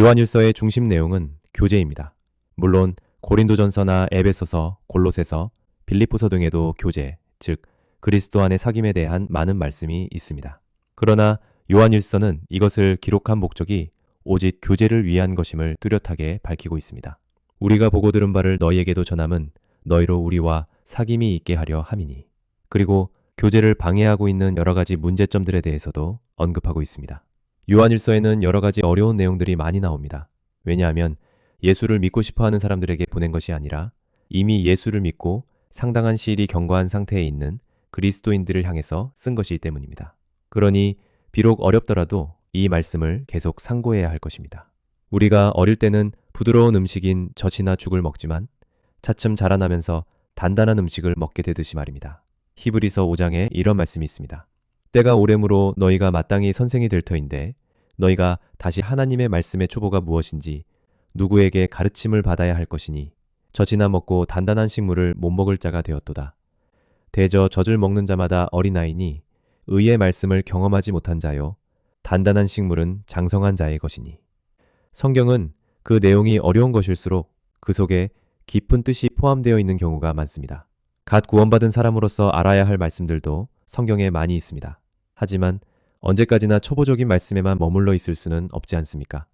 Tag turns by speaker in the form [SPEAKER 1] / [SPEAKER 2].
[SPEAKER 1] 요한일서의 중심 내용은 교제입니다. 물론 고린도전서나 에베소서, 골로새서, 빌립보서 등에도 교제, 즉 그리스도 안의 사귐에 대한 많은 말씀이 있습니다. 그러나 요한일서는 이것을 기록한 목적이 오직 교제를 위한 것임을 뚜렷하게 밝히고 있습니다. 우리가 보고 들은 바를 너희에게도 전함은 너희로 우리와 사귐이 있게 하려 함이니. 그리고 교제를 방해하고 있는 여러 가지 문제점들에 대해서도 언급하고 있습니다. 요한일서에는 여러 가지 어려운 내용들이 많이 나옵니다. 왜냐하면 예수를 믿고 싶어 하는 사람들에게 보낸 것이 아니라 이미 예수를 믿고 상당한 시일이 경과한 상태에 있는 그리스도인들을 향해서 쓴 것이기 때문입니다. 그러니 비록 어렵더라도 이 말씀을 계속 상고해야 할 것입니다. 우리가 어릴 때는 부드러운 음식인 젖이나 죽을 먹지만 차츰 자라나면서 단단한 음식을 먹게 되듯이 말입니다. 히브리서 5장에 이런 말씀이 있습니다. 때가 오래므로 너희가 마땅히 선생이 될 터인데 너희가 다시 하나님의 말씀의 초보가 무엇인지 누구에게 가르침을 받아야 할 것이니 젖이나 먹고 단단한 식물을 못 먹을 자가 되었도다. 대저 젖을 먹는 자마다 어린아이니 의의 말씀을 경험하지 못한 자요 단단한 식물은 장성한 자의 것이니 성경은 그 내용이 어려운 것일수록 그 속에 깊은 뜻이 포함되어 있는 경우가 많습니다. 갓 구원받은 사람으로서 알아야 할 말씀들도 성경에 많이 있습니다. 하지만 언제까지나 초보적인 말씀에만 머물러 있을 수는 없지 않습니까?